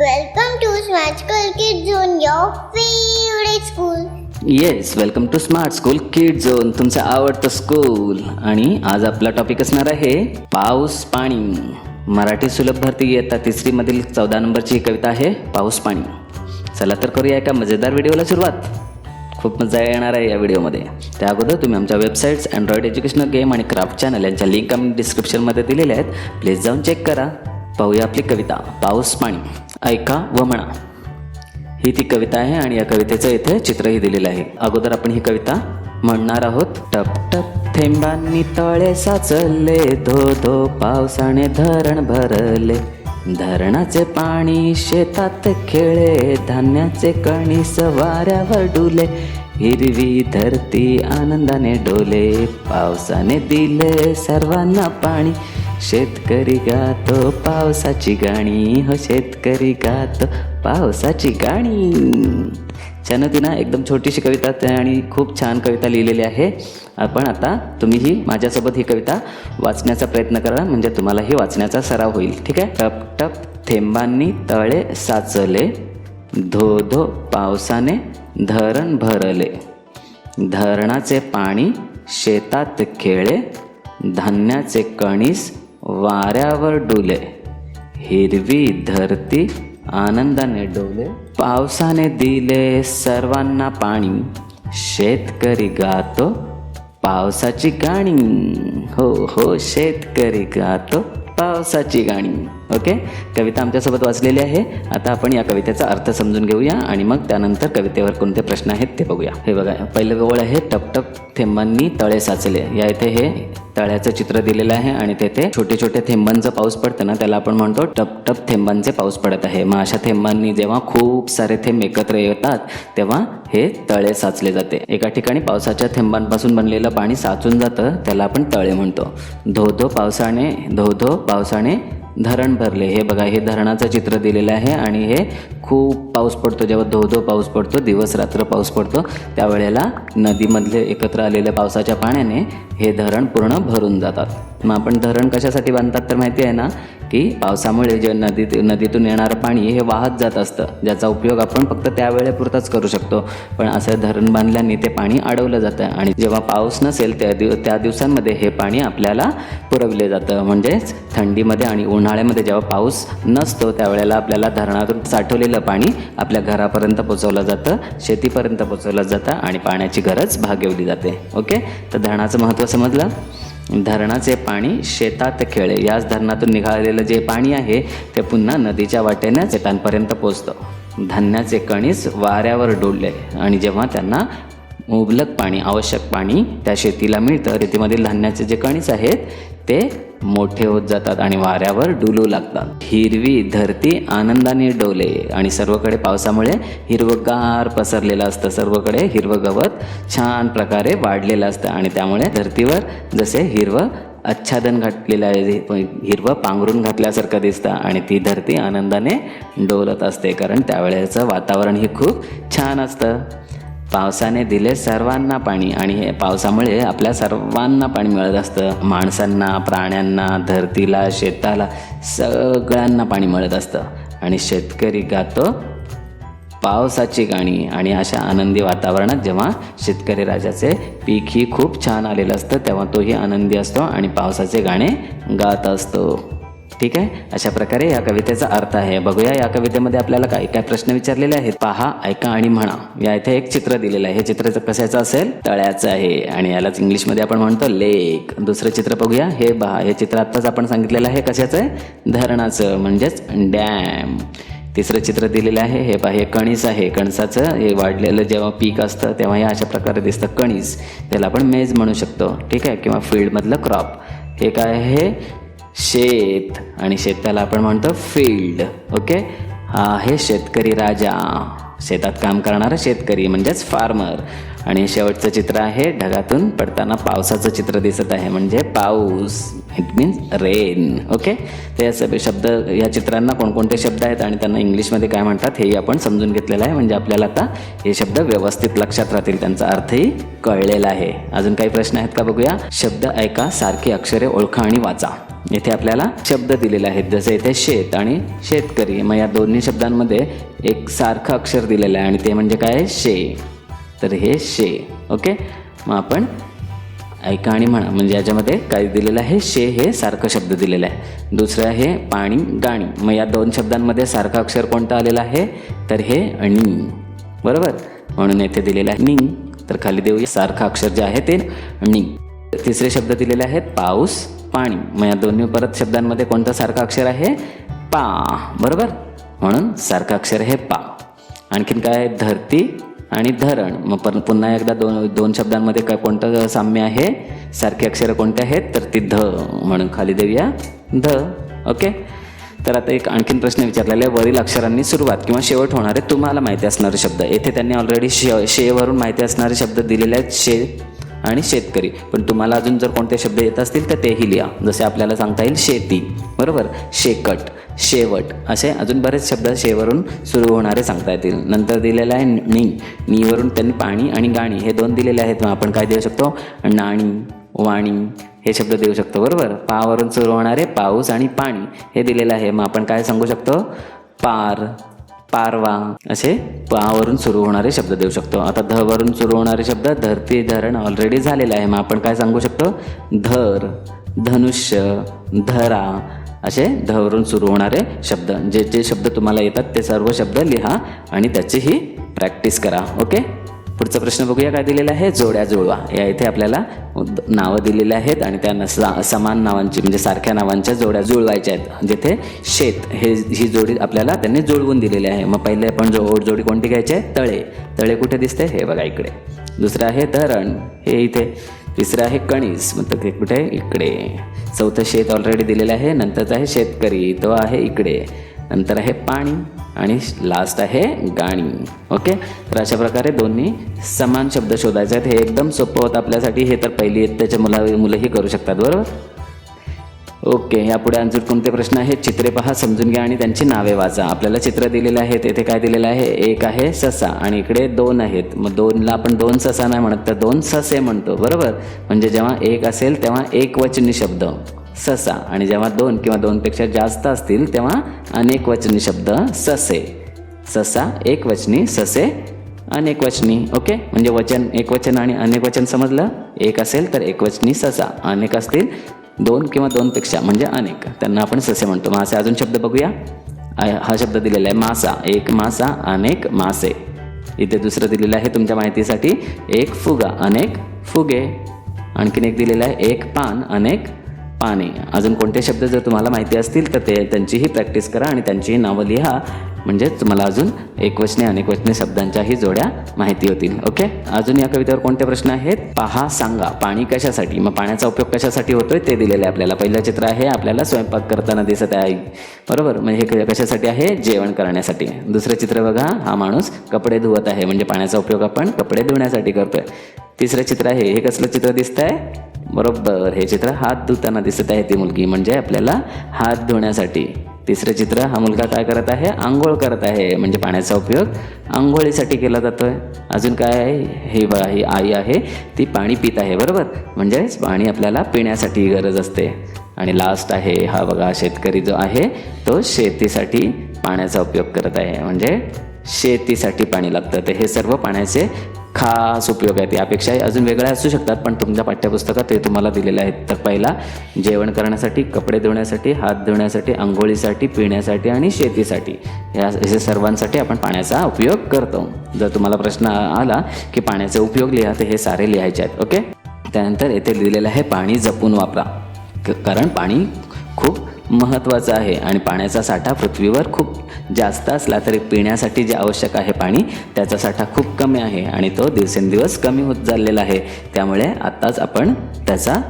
Welcome to Smart School Kids Zone, your favorite school. Yes welcome to smart school kid zone तुमचं आवडतं school आणि आज आपला topic असणार आहे पाऊस पाणी. मराठी सुलभ भरती इयत्ता तिसरीमधील चौदा नंबरची ही कविता आहे पाऊस पाणी. चला तर करूया एका मजेदार व्हिडिओला सुरुवात. खूप मजा येणार आहे या व्हिडिओमध्ये. त्या अगोदर तुम्ही आमच्या वेबसाईट्स अँड्रॉइड एज्युकेशनल गेम आणि क्राफ्ट चॅनल यांच्या लिंक आम्ही डिस्क्रिप्शनमध्ये दिलेल्या आहेत. प्लीज जाऊन चेक करा. पाहूया आपली कविता पाऊस पाणी. ऐका व म्हणा. ही ती कविता आहे आणि या कवितेचं इथे चित्रही दिलेलं आहे. अगोदर आपण ही कविता म्हणणार आहोत. टप टप थेंबांनी तळे साचले धो धो पावसाने धरण भरले. धरणाचे पाणी शेतात खेळे धान्याचे कणी सवाऱ्यावर डुले. हिरवी धरती आनंदाने डोले पावसाने दिले सर्वांना पाणी. शेतकरी गातो पावसाची गाणी. हो शेतकरी गातो पावसाची गाणी. छान होती ना एकदम छोटीशी कविता आणि खूप छान कविता लिहिलेली आहे. आपण आता तुम्हीही माझ्यासोबत ही कविता वाचण्याचा प्रयत्न करा म्हणजे तुम्हालाही वाचण्याचा सराव होईल. ठीक आहे? टप टप थेंबांनी तळे साचले धो धो पावसाने धरण भरले. धरणाचे पाणी शेतात खेळे धान्याचे कणीस वाऱ्यावर डुले. हिरवी धरती आनंदाने डोले. पावसाने दिले सर्वांना पाणी. शेतकरी गातो पावसाची गाणी. हो हो शेतकरी गातो पावसाची गाणी. ओके कविता आमच्यासोबत वाचलेली आहे. आता आपण या कवितेचा अर्थ समजून घेऊया आणि मग त्यानंतर कवितेवर कोणते प्रश्न आहेत ते बघूया. हे बघा पहिलं ओळ आहे टपटप थेंबांनी तळे साचले. या इथे हे तळ्याचं चित्र दिलेलं आहे आणि तेथे छोटे छोटे थेंबांचं पाऊस पडतं ना त्याला आपण म्हणतो टपटप थेंबांचे पाऊस पडत आहे. मग अशा थेंबांनी जेव्हा खूप सारे थेंब एकत्र येतात तेव्हा हे तळे साचले जाते. एका ठिकाणी पावसाच्या थेंबांपासून बनलेलं पाणी साचून जातं त्याला आपण तळे म्हणतो. धो धो पावसाने धो धो पावसाने धरण भरले. हे बघा हे धरणाचं चित्र दिलेलं आहे आणि हे खूप पाऊस पडतो. जेव्हा धो धो पाऊस पडतो दिवस रात्र पाऊस पडतो त्यावेळेला नदीमधले एकत्र आलेल्या पावसाच्या पाण्याने हे धरण पूर्ण भरून जातात. मग आपण धरण कशासाठी बांधतात तर माहिती आहे ना की पावसामुळे जे नदीत नदीतून येणारं पाणी हे वाहत जात असतं ज्याचा उपयोग आपण फक्त त्यावेळेपुरताच करू शकतो. पण असं धरण बांधल्याने ते पाणी अडवलं जातं आणि जेव्हा पाऊस नसेल त्या दिव त्या दिवसांमध्ये हे पाणी आपल्याला पुरवले जातं. म्हणजेच थंडीमध्ये आणि उन्हाळ्यामध्ये जेव्हा पाऊस नसतो त्यावेळेला आपल्याला धरणातून साठवलेलं पाणी आपल्या घरापर्यंत पोचवलं जातं शेतीपर्यंत पोचवलं जातं आणि पाण्याची गरज भागवली जाते. ओके? तर धरणाचं महत्त्व समजलं? धरणाचे पाणी शेतात खेळे. याच धरणातून निघालेलं जे पाणी आहे ते पुन्हा नदीच्या वाटेने शेतांपर्यंत पोचतं. धान्याचे कणीस वाऱ्यावर डोलले आणि जेव्हा त्यांना मुबलक पाणी आवश्यक पाणी त्या शेतीला मिळतं. शेतीमधील धान्याचे जे कणीस आहेत ते मोठे होत जातात आणि वाऱ्यावर डुलू लागतात. हिरवी धरती आनंदाने डोले आणि सर्वकडे पावसामुळे हिरवगार पसरलेलं असतं. सर्वकडे हिरवं गवत छान प्रकारे वाढलेलं असतं आणि त्यामुळे धरतीवर जसे हिरवं आच्छादन घातलेलं आहे हिरवं पांघरून घातल्यासारखं दिसतं आणि ती धरती आनंदाने डोलत असते. कारण त्यावेळेचं वातावरण हे खूप छान असतं. पावसाने दिले सर्वांना पाणी आणि हे पावसामुळे आपल्या सर्वांना पाणी मिळत असतं. माणसांना प्राण्यांना धरतीला शेताला सगळ्यांना पाणी मिळत असतं. आणि शेतकरी गातो पावसाची गाणी. आणि अशा आनंदी वातावरणात जेव्हा शेतकरी राजाचे पीक ही खूप छान आलेलं असतं तेव्हा तोही आनंदी असतो आणि पावसाचे गाणे गात असतो. ठीक आहे? अशा प्रकारे या कवितेचा अर्थ आहे. बघूया या कवितेमध्ये आपल्याला काय काय प्रश्न विचारलेले आहेत. पहा ऐका आणि म्हणा. या इथे एक चित्र दिलेलं आहे. हे चित्र कशाचं असेल? तळ्याचं आहे. आणि यालाच इंग्लिशमध्ये आपण म्हणतो लेक. दुसरं चित्र बघूया. हे पहा हे चित्र आत्ताच आपण सांगितलेलं आहे. कशाचं? आहे धरणाचं म्हणजेच डॅम. तिसरं चित्र दिलेलं आहे. हे पहा हे कणीस आहे. कणसाचं हे वाढलेलं जेव्हा पीक असतं तेव्हा हे अशा प्रकारे दिसतं. कणीस. त्याला आपण मेज म्हणू शकतो. ठीक आहे? किंवा फील्डमधलं क्रॉप. हे काय आहे? शेत. आणि शेताला आपण म्हणतो फील्ड. ओके? हा आहे शेतकरी राजा. शेतात काम करणारा शेतकरी म्हणजेच फार्मर आणि शेवटचं चित्र आहे. ढगातून पडताना पावसाचं चित्र दिसत आहे. म्हणजे पाऊस. It means rain okay? ते सगळे शब्द या चित्रांना कोणकोणते शब्द आहेत आणि त्यांना इंग्लिशमध्ये काय म्हणतात हेही आपण समजून घेतलेलं आहे. म्हणजे आपल्याला आता हे शब्द व्यवस्थित लक्षात राहतील. त्यांचा अर्थही कळलेला आहे. अजून काही प्रश्न आहेत का बघूया? शब्द ऐका सारखी अक्षरे ओळखा आणि वाचा. येथे आपल्याला शब्द दिलेले आहेत. जसे इथे शेत आणि शेतकरी मग या दोन्ही शब्दांमध्ये एक सारखं अक्षर दिलेलं आहे आणि ते म्हणजे काय आहे? शे. तर हे शे. ओके? मग आपण ऐका आणि म्हणा. म्हणजे याच्यामध्ये काय दिलेलं आहे शे हे सारखं शब्द दिलेलं आहे. दुसरं आहे पाणी गाणी. मग या दोन शब्दांमध्ये सारखं अक्षर कोणतं आलेलं आहे? तर हे अणी. बरोबर? म्हणून येथे दिलेलं आहे नि तर खाली देऊया. सारखं अक्षर जे आहे ते नि तिसरे शब्द दिलेले आहेत पाऊस पाणी. मग या दोन्ही परत शब्दांमध्ये कोणतं सारखं अक्षर आहे? पा. बरोबर? म्हणून सारखं अक्षर हे पा. आणखीन काय आहे? धरती आणि धरण. मग पण पुन्हा एकदा दोन दोन शब्दांमध्ये काय कोणतं साम्य आहे? सारखे अक्षरं कोणते आहेत? तर ती ध. म्हणून खाली देऊया. ध. ओके? तर आता एक आणखीन प्रश्न विचारलेला आहे. वरील अक्षरांनी सुरुवात किंवा शेवट होणारे तुम्हाला माहिती असणारे शब्द. येथे त्यांनी ऑलरेडी शे शेवरून माहिती असणारे शब्द दिलेले आहेत. शे आणि शेतकरी. पण तुम्हाला अजून जर कोणते शब्द येत असतील तर तेही लिहा. जसे आपल्याला सांगता येईल शेती. बरोबर? शेकट शेवट असे अजून बरेच शब्द शेवरून सुरू होणारे सांगता येतील. नंतर दिलेलं आहे नी. नीवरून त्यांनी पाणी आणि गाणी. हे दोन दिलेले आहेत. मग आपण काय देऊ शकतो? नाणी वाणी हे शब्द देऊ शकतो. बरोबर? पावरून सुरू होणारे पाऊस आणि पाणी हे दिलेलं आहे. मग आपण काय सांगू शकतो? पार. पारवा असे पावरून सुरू होणारे शब्द देऊ शकतो. आता ध वरून सुरू होणारे शब्द धरती धरण ऑलरेडी झालेलं आहे. मग आपण काय सांगू शकतो? धर धनुष्य धरा असे धवरून सुरू होणारे शब्द. जे जे शब्द तुम्हाला येतात ते सर्व शब्द लिहा आणि त्याचीही प्रॅक्टिस करा. ओके पुढचा प्रश्न बघूया काय दिलेला आहे. जोड्या जुळवा. या इथे आपल्याला नावं दिलेली आहेत आणि त्या नसा समान नावांची म्हणजे सारख्या नावांच्या जोड्या जुळवायच्या आहेत. जिथे शेत हे ही जोडी आपल्याला त्यांनी जुळवून दिलेली आहे. मग पहिले आपण जो जोडी कोणती घ्यायची आहे? तळे. तळे कुठे दिसते हे बघा इकडे. दुसरं आहे धरण हे इथे. तिसरं आहे कणीस. मग ते कुठे? इकडे. चौथं शेत ऑलरेडी दिलेलं आहे. नंतरचं आहे शेतकरी. तो आहे इकडे. नंतर आहे पाणी आणि लास्ट आहे गाणी. ओके तर अशा प्रकारे दोन्ही समान शब्द शोधायचे आहेत. हे एकदम सोपं होतं आपल्यासाठी. हे तर पहिली त्याच्या मुला मुलंही करू शकतात. बरोबर? ओके यापुढे अजून कोणते प्रश्न आहेत? चित्रे पहा समजून घ्या आणि त्यांची नावे वाचा. आपल्याला चित्र दिलेले आहेत. येथे काय दिलेलं आहे? एक आहे ससा आणि इकडे दोन आहेत. मग दोनला आपण दोन ससा नाही म्हणत तर दोन ससे म्हणतो. बरोबर? म्हणजे जेव्हा एक असेल तेव्हा एक वचनी शब्द. ससा. आणि जेव्हा दोन किंवा दोनपेक्षा जास्त असतील तेव्हा अनेक वचनी शब्द ससे. ससा एक वचनी ससे अनेक वचनी. ओके? म्हणजे वचन एक वचन आणि अनेक वचन समजलं? एक असेल तर एक वचनी ससा. अनेक असतील दोन किंवा दोनपेक्षा म्हणजे अनेक. त्यांना आपण ससे म्हणतो. मग असे अजून शब्द बघूया. हा शब्द दिलेला आहे मासा. एक मासा अनेक मासे. इथे दुसरं दिलेलं आहे तुमच्या माहितीसाठी. एक फुगा अनेक फुगे. आणखीन एक दिलेलं आहे एक पान अनेक पाने अजून कोणते शब्द जर तुम्हाला माहिती असतील तर ते त्यांचीही प्रॅक्टिस करा आणि त्यांचीही नावं लिहा. म्हणजे तुम्हाला अजून एकवचने अनेकवचने शब्दांच्याही जोड्या माहिती होतील. ओके अजून या कवितेवर कोणते प्रश्न आहेत? पहा सांगा. पाणी कशासाठी? मग पाण्याचा उपयोग कशासाठी होतोय? ते दिलेले आहे आपल्याला. पहिलं चित्र आहे आपल्याला स्वयंपाक करताना दिसत आहे. बरोबर? म्हणजे हे कशासाठी आहे? जेवण करण्यासाठी. दुसरं चित्र बघा. हा माणूस कपडे धुवत आहे. म्हणजे पाण्याचा उपयोग आपण कपडे धुण्यासाठी करतोय. तिसरं चित्र आहे. हे कसलं चित्र दिसत आहे बरोबर. हे चित्र हात धुताना दिसत आहे ती मुलगी. म्हणजे आपल्याला हात धुण्यासाठी. तिसरं चित्र हा मुलगा काय करत आहे? आंघोळ करत आहे. म्हणजे पाण्याचा उपयोग आंघोळीसाठी केला जातो आहे अजून काय आहे? हे बघा ही आई आहे. ती पाणी पित आहे बरोबर? म्हणजेच पाणी आपल्याला पिण्यासाठी गरज असते. आणि लास्ट आहे हा बघा शेतकरी जो आहे तो शेतीसाठी पाण्याचा उपयोग करत आहे. म्हणजे शेतीसाठी पाणी लागतं. तर हे सर्व पाण्याचे खास उपयोग आहेत यापेक्षाही अजून वेगळ्या असू शकतात पण तुमच्या पाठ्यपुस्तकात ते तुम्हाला दिलेले आहेत. तर पहिला जेवण करण्यासाठी कपडे धुण्यासाठी हात धुण्यासाठी आंघोळीसाठी पिण्यासाठी आणि शेतीसाठी. या हे सर्वांसाठी आपण पाण्याचा उपयोग करतो. जर तुम्हाला प्रश्न आला की पाण्याचे उपयोग लिहा तर हे सारे लिहायचे आहेत. ओके? त्यानंतर येथे लिहिलेलं आहे पाणी जपून वापरा. क- कारण पाणी खूप महत्त्वाचं आहे. आणि पाण्याचा साठा पृथ्वीवर खूप जास्त असला तरी पिण्यासाठी जे आवश्यक आहे पाणी त्याचा साठा खूप कमी आहे आणि तो दिवसेंदिवस कमी होत चाललेला आहे. त्यामुळे आत्ताच आपण त्याचा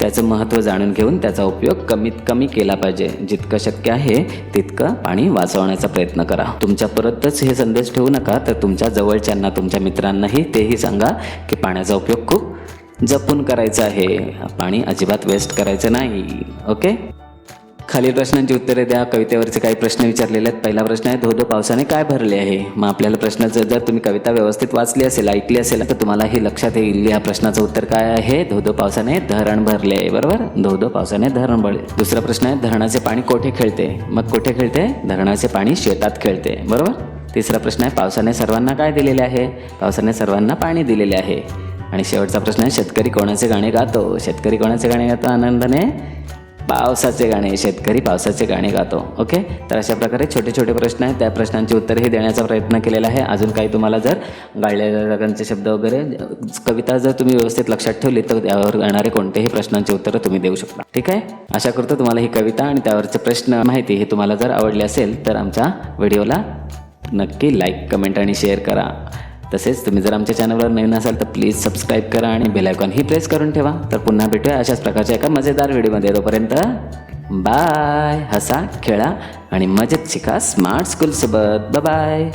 त्याचं महत्त्व जाणून घेऊन त्याचा उपयोग कमीत कमी केला पाहिजे. जितकं शक्य आहे तितकं पाणी वाचवण्याचा प्रयत्न करा. तुमच्या परतच हे संदेश ठेवू नका तर तुमच्या जवळच्यांना तुमच्या मित्रांनाही तेही सांगा की पाण्याचा उपयोग खूप जपून करायचा आहे. पाणी अजिबात वेस्ट करायचं नाही. ओके? खालील प्रश्नांची उत्तरे द्या. कवितेवरचे काही प्रश्न विचारलेले आहेत. पहिला प्रश्न आहे धोधो पावसाने काय भरले आहे? मग आपल्याला प्रश्नाचं जर तुम्ही कविता व्यवस्थित वाचली असेल ऐकली असेल तर तुम्हाला हे लक्षात येईल. या प्रश्नाचं उत्तर काय आहे? धोधो पावसाने धरण भरले आहे. बरोबर? धोधो पावसाने धरण भरले. दुसरा प्रश्न आहे धरणाचे पाणी कोठे खेळते? मग कोठे खेळते? धरणाचे पाणी शेतात खेळते. बरोबर? तिसरा प्रश्न आहे पावसाने सर्वांना काय दिलेले आहे? पावसाने सर्वांना पाणी दिलेले आहे. आणि शेवटचा प्रश्न आहे शेतकरी कोणाचे गाणे गातो? शेतकरी कोणाचे गाणे गातो? आनंदाने? पावसाचे गाणे शेतकरी पावसाचे गाणे गातो ओके तर अशा प्रकारे छोटे छोटे प्रश्न आहेत. त्या प्रश्नांची उत्तरही देण्याचा प्रयत्न केलेला आहे. अजून काही तुम्हाला जर गाळलेल्या रागांचे शब्द वगैरे कविता जर तुम्ही व्यवस्थित लक्षात ठेवली तर त्यावर येणारे कोणतेही प्रश्नांची उत्तरं तुम्ही देऊ शकता. ठीक आहे? आशा करतो तुम्हाला ही कविता आणि त्यावरचे प्रश्न माहिती हे तुम्हाला जर आवडली असेल तर आमच्या व्हिडिओला नक्की लाईक कमेंट आणि शेअर करा. तसेच तुम्ही जर आमच्या चॅनलवर नवीन असाल तर प्लीज सबस्क्राईब करा आणि बेलायकॉन ही प्रेस करून ठेवा. तर पुन्हा भेटूया अशाच प्रकारच्या एका मजेदार व्हिडिओमध्ये. तोपर्यंत बाय. हसा खेळा आणि मजेत शिका स्मार्ट स्कूलसोबत. बाय